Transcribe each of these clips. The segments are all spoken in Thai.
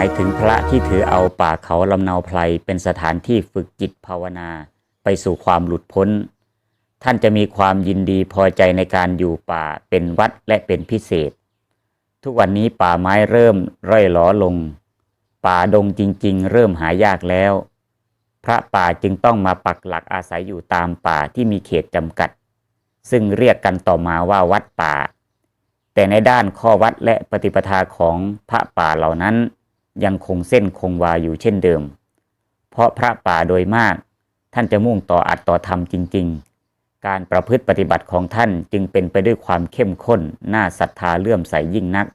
หมายถึงพระที่ถือเอาป่าเขาลำเนาไพรเป็นสถานที่ฝึกจิตภาวนาไปสู่ความหลุดพ้น ท่านจะมีความยินดีพอใจในการอยู่ป่าเป็นวัดและเป็นพิเศษ ทุกวันนี้ป่าไม้เริ่มร่อยหลอลง ป่าดงจริงๆ เริ่มหายากแล้ว พระป่าจึงต้องมาปักหลักอาศัยอยู่ตามป่าที่มีเขตจำกัด ซึ่งเรียกกันต่อมาว่าวัดป่าแต่ในด้านข้อวัดและปฏิปทาของพระป่าเหล่านั้น ยังคงเส้นคงวาอยู่เช่นเดิม เพราะพระป่าโดยมาก ท่านจะมุ่งต่ออัดต่อธรรมจริง ๆ การประพฤติปฏิบัติของท่านจึงเป็นไปด้วยความเข้มข้น น่าศรัทธาเลื่อมใสยิ่งนัก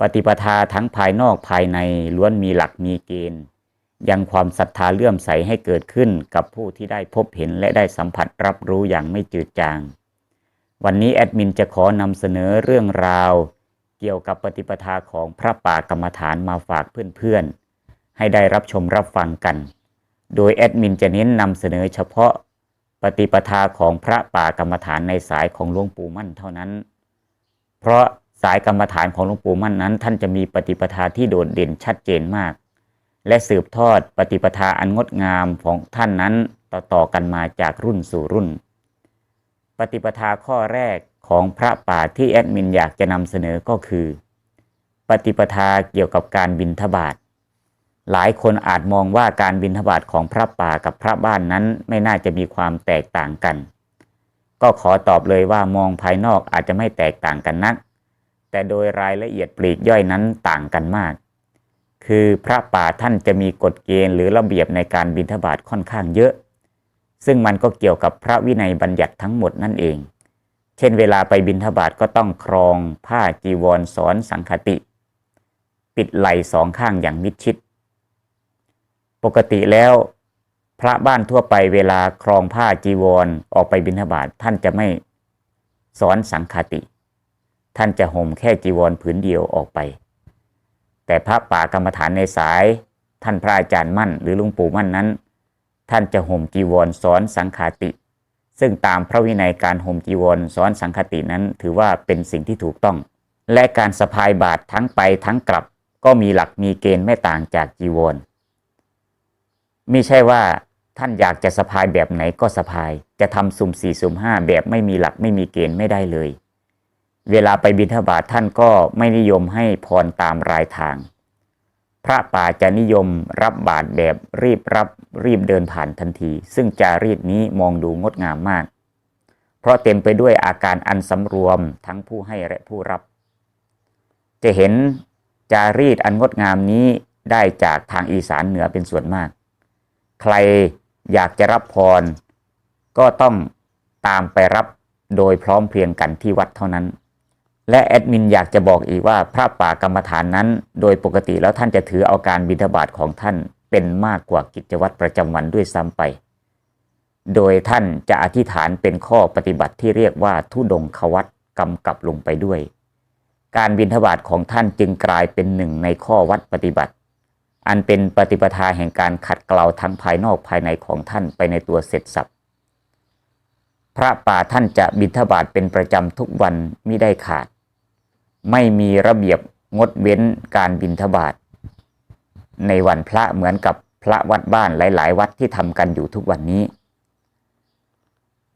ปฏิปทาทั้งภายนอกภายในล้วนมีหลักมีเกณฑ์ ยังความศรัทธาเลื่อมใสให้เกิดขึ้นกับผู้ที่ได้พบเห็นและได้สัมผัสรับรู้อย่างไม่จืดจาง วันนี้แอดมินจะขอนำเสนอเรื่องราว เกี่ยวกับปฏิปทาของพระป่ากรรมฐานมาฝากเพื่อนๆ ให้ได้รับชมรับฟังกัน โดยแอดมินจะเน้นนำเสนอเฉพาะปฏิปทาของพระป่ากรรมฐานในสายของหลวงปู่มั่นเท่านั้น เพราะสายกรรมฐานของหลวงปู่มั่นนั้น ท่านจะมีปฏิปทาที่โดดเด่นชัดเจนมาก และสืบทอดปฏิปทาอันงดงามของท่านนั้นต่อๆกันมาจากรุ่นสู่รุ่น ปฏิปทาข้อแรก ของพระป่าที่แอดมินอยากจะนำเสนอก็คือ ปฏิปทาเกี่ยวกับการบินทบาทหลายคนอาจมองว่าการบินทบาทของพระป่ากับพระบ้านนั้นไม่น่าจะมีความแตกต่างกัน ก็ขอตอบเลยว่ามองภายนอกอาจจะไม่แตกต่างกันนัก แต่โดยรายละเอียดปลีกย่อยนั้นต่างกันมาก คือพระป่าท่านจะมีกฎเกณฑ์หรือระเบียบในการบิณฑบาตค่อนข้างเยอะ ซึ่งมันก็เกี่ยวกับพระวินัยบัญญัติทั้งหมดนั่นเอง ช่นเวลาไปบิณฑบาตก็ต้องครองผ้าจีวรสอนสังคติ ปิดไหล่สองข้างอย่างมิดชิด ปกติแล้วพระบ้านทั่วไปเวลาครองผ้าจีวรออกไปบิณฑบาตท่านจะไม่สอนสังคติ ท่านจะห่มแค่จีวรผืนเดียวออกไป แต่พระป่ากรรมฐานในสาย ท่านพระอาจารย์มั่น หรือลุงปู่มั่นนั้น ท่านจะห่มจีวรสอนสังคติ ซึ่งตามพระวินัยการห่มจีวรสอนสังคตินั้นถือว่าเป็นสิ่งที่ถูกต้อง และการสะพายบาตรทั้งไปทั้งกลับ ก็มีหลักมีเกณฑ์ไม่ต่างจากจีวรไม่ใช่ว่าท่านอยากจะสะพายแบบไหนก็สะพาย จะทำสุ่มสี่สุ่มห้าแบบไม่มีหลักไม่มีเกณฑ์ไม่ได้เลย เวลาไปบิณฑบาตท่านก็ไม่นิยมให้พรตามรายทาง พระป่าจะนิยมรับบาตรแบบรีบรับรีบเดินผ่านทันที ซึ่งจารีตนี้มองดูงดงามมาก เพราะเต็มไปด้วยอาการอันสำรวมทั้งผู้ให้และผู้รับ จะเห็นจารีตอันงดงามนี้ได้จากทางอีสานเหนือเป็นส่วนมาก ใครอยากจะรับพร ก็ต้องตามไปรับโดยพร้อมเพรียงกันที่วัดเท่านั้น และแอดมินอยากจะบอกอีกว่าพระป่ากรรมฐานนั้น โดยปกติแล้วท่านจะถือเอาการบิณฑบาตของท่านเป็นมากกว่ากิจวัตรประจำวันด้วยซ้ำไป โดยท่านจะอธิษฐานเป็นข้อปฏิบัติที่เรียกว่าทุดงควัตกำกับลงไปด้วย การบิณฑบาตของท่านจึงกลายเป็นหนึ่งในข้อวัดปฏิบัติ อันเป็นปฏิปทาแห่งการขัดเกลาทั้งภายนอกภายในของท่านไปในตัวเสร็จสับพระป่าท่านจะบิณฑบาตเป็นประจำทุกวันมิได้ขาด ไม่มีระเบียบงดเว้นการบิณฑบาตในวันพระเหมือนกับพระวัดบ้านหลาย ๆ วัดที่ทำกันอยู่ทุกวันนี้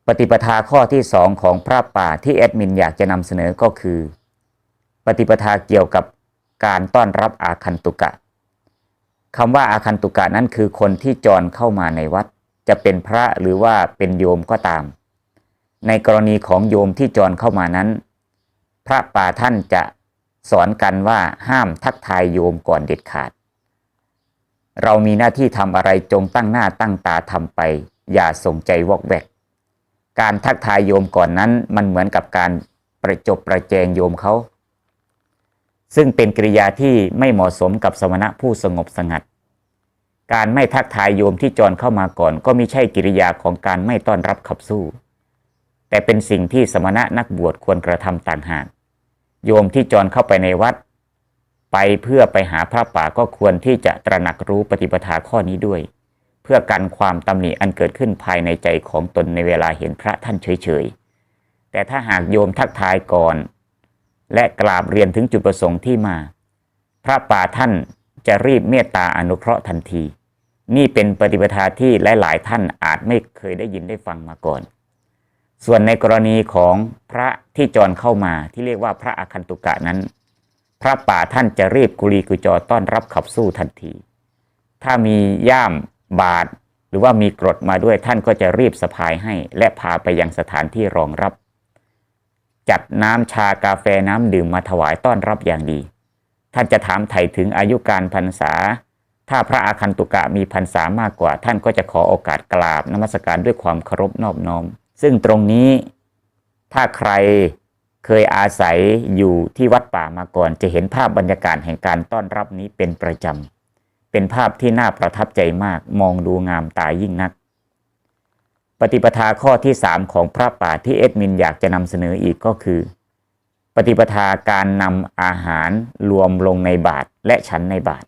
ปฏิปทาข้อที่สองของพระป่าที่แอดมินอยากจะนำเสนอก็คือ ปฏิปทาเกี่ยวกับการต้อนรับอาคันตุกะคำว่าอาคันตุกะนั้นคือคนที่จรเข้ามาในวัด จะเป็นพระหรือว่าเป็นโยมก็ตาม ในกรณีของโยมที่จรเข้ามานั้น พระป่าท่านจะสอนกันว่าห้ามทักทายโยมก่อนเด็ดขาด เรามีหน้าที่ทำอะไรจงตั้งหน้าตั้งตาทำไป อย่าส่งใจวอกแวก การทักทายโยมก่อนนั้นมันเหมือนกับการประจบประแจงโยมเขา ซึ่งเป็นกริยาที่ไม่เหมาะสมกับสมณะผู้สงบสงัด การไม่ทักทายโยมที่จรเข้ามาก่อน ก็ไม่ใช่กิริยาของการไม่ต้อนรับขับสู้ แต่เป็นสิ่งที่สมณะนักบวชควรกระทำต่างหาก โยมที่จรเข้าไปในวัด ไปเพื่อไปหาพระป่าก็ควรที่จะตระหนักรู้ปฏิปทาข้อนี้ด้วย เพื่อกันความตำหนิอันเกิดขึ้นภายในใจของตนในเวลาเห็นพระท่านเฉยๆ แต่ถ้าหากโยมทักทายก่อน และกราบเรียนถึงจุดประสงค์ที่มา พระป่าท่านจะรีบเมตตาอนุเคราะห์ทันที นี่เป็นปฏิปทาที่หลายๆ ท่านอาจไม่เคยได้ยินได้ฟังมาก่อน ส่วนในกรณีของพระที่จรเข้ามาที่เรียกว่าพระอาคันตุกะนั้น พระป่าท่านจะรีบกุลีกุจอต้อนรับขับสู้ทันที ถ้ามีย่ามบาทหรือว่ามีกรดมาด้วยท่านก็จะรีบสะพายให้ และพาไปยังสถานที่รองรับ จัดน้ำชากาแฟน้ำดื่มมาถวายต้อนรับอย่างดี ท่านจะถามไถ่ถึงอายุการพรรษา ถ้าพระอาคันตุกะมีพรรษามากกว่า ท่านก็จะขอโอกาสกราบนมัสการด้วยความเคารพนอบน้อม ซึ่งตรงนี้ถ้าใครเคยอาศัยอยู่ที่วัดป่ามาก่อน จะเห็นภาพบรรยากาศแห่งการต้อนรับนี้เป็นประจำ เป็นภาพที่น่าประทับใจมาก มองดูงามตายิ่งนัก ปฏิปทาข้อที่ 3 ของพระป่าที่เอ็ดมินอยากจะนำเสนออีกก็คือ ปฏิปทาการนำอาหารรวมลงในบาตรและฉันในบาตร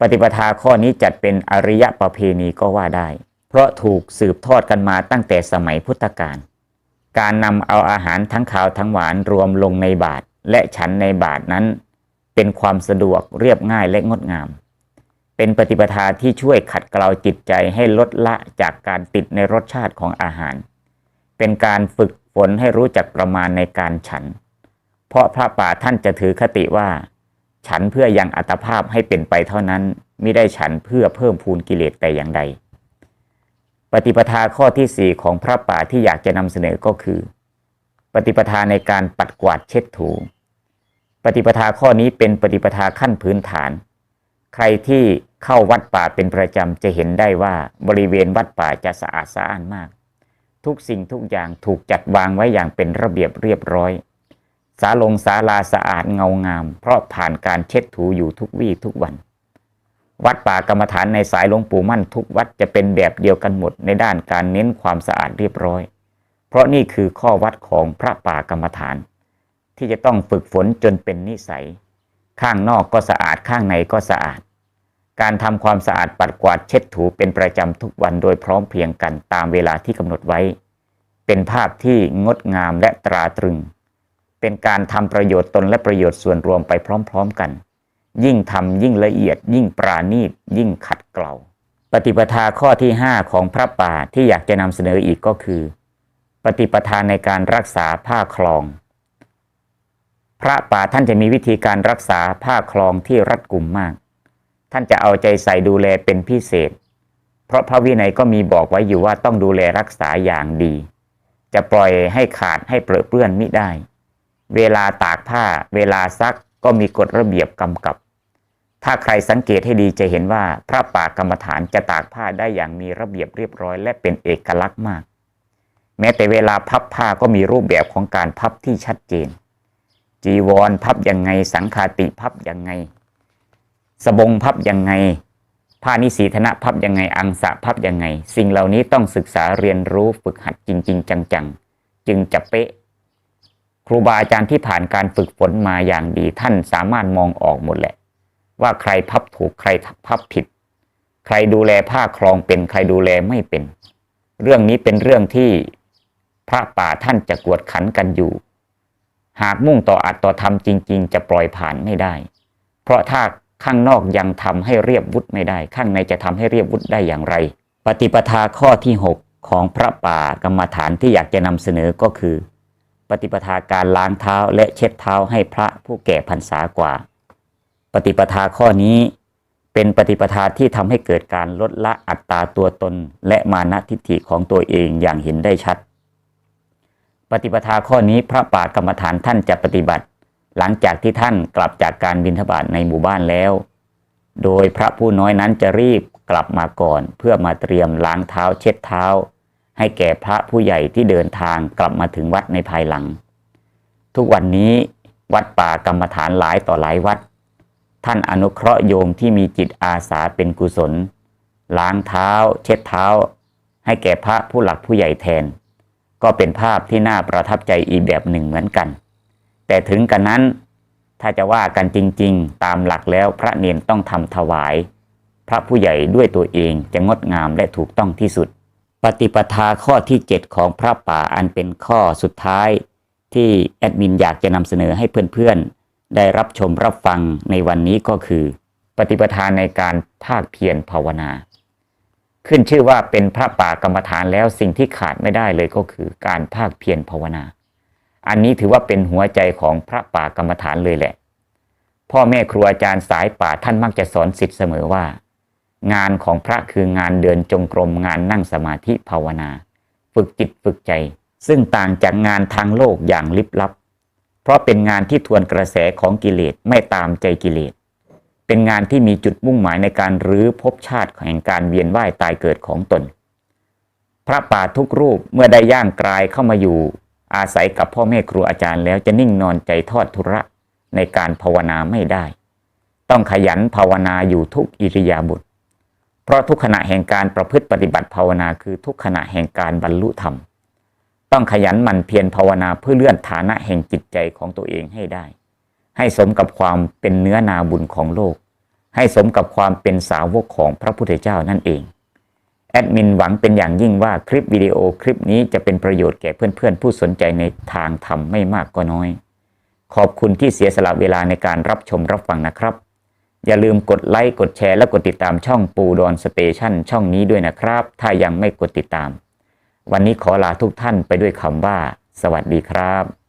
ปฏิปทาข้อนี้จัดเป็นอริยประเพณีก็ว่าได้ เพราะถูกสืบทอดกันมาตั้งแต่สมัยพุทธกาล การนำเอาอาหารทั้งขาวทั้งหวานรวมลงในบาตรและฉันในบาตรนั้น เป็นความสะดวกเรียบง่ายและงดงาม เป็นปฏิปทาที่ช่วยขัดเกลาจิตใจให้ลดละจากการติดในรสชาติของอาหาร เป็นการฝึกฝนให้รู้จักประมาณในการฉัน เพราะพระป่าท่านจะถือคติว่า ฉันเพื่อยังอัตภาพให้เป็นไปเท่านั้น ไม่ได้ฉันเพื่อเพิ่มพูนกิเลสแต่อย่างใด ปฏิปทาข้อที่สี่ของพระป่าที่อยากจะนำเสนอก็คือ ปฏิปทาในการปัดกวาดเช็ดถู ปฏิปทาข้อนี้เป็นปฏิปทาขั้นพื้นฐาน ใครที่เข้าวัดป่าเป็นประจำจะเห็นได้ว่าบริเวณวัดป่าจะสะอาดสะอ้านมาก ทุกสิ่งทุกอย่างถูกจัดวางไว้อย่างเป็นระเบียบเรียบร้อยศาลงศาลาสะอาดเงางาม เพราะผ่านการเช็ดถูอยู่ทุกวี่ทุกวัน วัดป่ากรรมฐานในสายหลวงปู่มั่นทุกวัดจะเป็นแบบเดียวกันหมดในด้านการเน้นความสะอาดเรียบร้อย เพราะนี่คือข้อวัดของพระป่ากรรมฐาน ที่จะต้องฝึกฝนจนเป็นนิสัย ข้างนอกก็สะอาดข้างในก็สะอาด การทำความสะอาดปัดกวาดเช็ดถูเป็นประจำทุกวันโดยพร้อมเพียงกันตามเวลาที่กำหนดไว้ เป็นภาพที่งดงามและตราตรึง เป็นการทำประโยชน์ตนและประโยชน์ส่วนรวมไปพร้อม ๆ กัน ยิ่งทำยิ่งละเอียด ยิ่งปราณีตยิ่งขัดเกลาปฏิปทาข้อที่ 5 ของพระป่าที่อยากจะนำเสนออีกก็คือ ปฏิปทาในการรักษาผ้าคลอง พระป่าท่านจะมีวิธีการรักษาผ้าคลองที่รัดกุมมาก ท่านจะเอาใจใส่ดูแลเป็นพิเศษ เพราะพระวินัยก็มีบอกไว้อยู่ว่าต้องดูแลรักษาอย่างดี จะปล่อยให้ขาดให้เปรอะเปื้อนมิได้ เวลาตากผ้า เวลาซักก็มีกฎระเบียบกำกับ ถ้าใครสังเกตให้ดีจะเห็นว่าพระป่ากรรมฐานจะตากผ้าได้อย่างมีระเบียบเรียบร้อยและเป็นเอกลักษณ์มาก แม้แต่เวลาพับผ้าก็มีรูปแบบของการพับที่ชัดเจน จีวรพับยังไง สังคาติพับยังไง สบงพับยังไง ผ้านิสีธนะพับยังไง อังสะพับยังไง สิ่งเหล่านี้ต้องศึกษาเรียนรู้ฝึกหัดจริง ๆ จังๆ จึงจะเป๊ะครูบาอาจารย์ที่ผ่านการฝึกฝนมาอย่างดีท่านสามารถมองออกหมดแหละ ว่าใครพับถูกใครพับผิด ใครดูแลผ้าคลองเป็นใครดูแลไม่เป็น เรื่องนี้เป็นเรื่องที่พระป่าท่านจะกวดขันกันอยู่ หากมุ่งต่ออัดต่อทำจริง ๆ จะปล่อยผ่านไม่ได้ เพราะถ้าข้างนอกยังทำให้เรียบวุฒไม่ได้ ข้างในจะทำให้เรียบวุฒได้อย่างไร ปฏิปทาข้อที่ 6 ของพระป่ากรรมฐานที่อยากจะนำเสนอก็คือ ปฏิปทาการล้างเท้าและเช็ดเท้าให้พระผู้แก่พรรษากว่า ปฏิปทาข้อนี้เป็นปฏิปทาที่ทำให้เกิดการลดละอัตตาตัวตน และมานะทิฏฐิของตัวเองอย่างเห็นได้ชัด ปฏิปทาข้อนี้พระป่ากรรมฐานท่านจะปฏิบัติ หลังจากที่ท่านกลับจากการบิณฑบาตในหมู่บ้านแล้ว โดยพระผู้น้อยนั้นจะรีบกลับมาก่อน เพื่อมาเตรียมล้างเท้าเช็ดเท้า ให้แก่พระผู้ใหญ่ที่เดินทางกลับมาถึงวัดในภายหลัง ทุกวันนี้วัดป่ากรรมฐานหลายต่อหลายวัด ท่านอนุเคราะห์โยมที่มีจิตอาสาเป็นกุศล ล้างเท้า เช็ดเท้า ให้แก่พระผู้หลักผู้ใหญ่แทน ก็เป็นภาพที่น่าประทับใจอีกแบบหนึ่งเหมือนกัน แต่ถึงกันนั้น ถ้าจะว่ากันจริงๆ ตามหลักแล้วพระเนนต้องทำถวาย พระผู้ใหญ่ด้วยตัวเองจะงดงามและถูกต้องที่สุด ปฏิปทาข้อที่ 7 ของพระป่าอันเป็นข้อสุดท้าย ที่แอดมินอยากจะนำเสนอให้เพื่อนๆ ได้รับชมรับฟังในวันนี้ก็คือ ปฏิปทานในการภาคเพียรภาวนา ขึ้นชื่อว่าเป็นพระป่ากรรมฐานแล้วสิ่งที่ขาดไม่ได้เลยก็คือการภาคเพียรภาวนา อันนี้ถือว่าเป็นหัวใจของพระป่ากรรมฐานเลยแหละ พ่อแม่ครูอาจารย์สายป่าท่านมักจะสอนสิทธิ์เสมอว่า งานของพระคืองานเดินจงกรมงานนั่งสมาธิภาวนา ฝึกจิตฝึกใจ ซึ่งต่างจากงานทางโลกอย่างลิบลับ เพราะเป็นงานที่ทวนกระแสของกิเลสไม่ตามใจกิเลส เป็นงานที่มีจุดมุ่งหมายในการรื้อภพชาติแห่งการเวียนว่ายตายเกิดของตน พระป่าทุกรูปเมื่อได้ย่างกลายเข้ามาอยู่ อาศัยกับพ่อแม่ครูอาจารย์แล้วจะนิ่งนอนใจทอดทุระในการภาวนาไม่ได้ ต้องขยันภาวนาอยู่ทุกอิริยาบถเพราะทุกขณะแห่งการประพฤติปฏิบัติภาวนาคือทุกขณะแห่งการบรรลุธรรม ต้องขยันหมั่นเพียรภาวนาเพื่อเลื่อนฐานะแห่งจิตใจของตัวเองให้ได้ ให้สมกับความเป็นเนื้อนาบุญของโลก ให้สมกับความเป็นสาวกของพระพุทธเจ้านั่นเอง แอดมินหวังเป็นอย่างยิ่งว่าคลิปวิดีโอคลิปนี้จะเป็นประโยชน์แก่เพื่อนๆ ผู้สนใจในทางธรรมไม่มากก็น้อย ขอบคุณที่เสียสละเวลาในการรับชมรับฟังนะครับ อย่าลืมกดไลค์กดแชร์และกดติดตามช่องปูดอนสเตชันช่องนี้ด้วยนะครับ ถ้ายังไม่กดติดตาม วันนี้ขอลาทุกท่านไปด้วยคำว่า สวัสดีครับ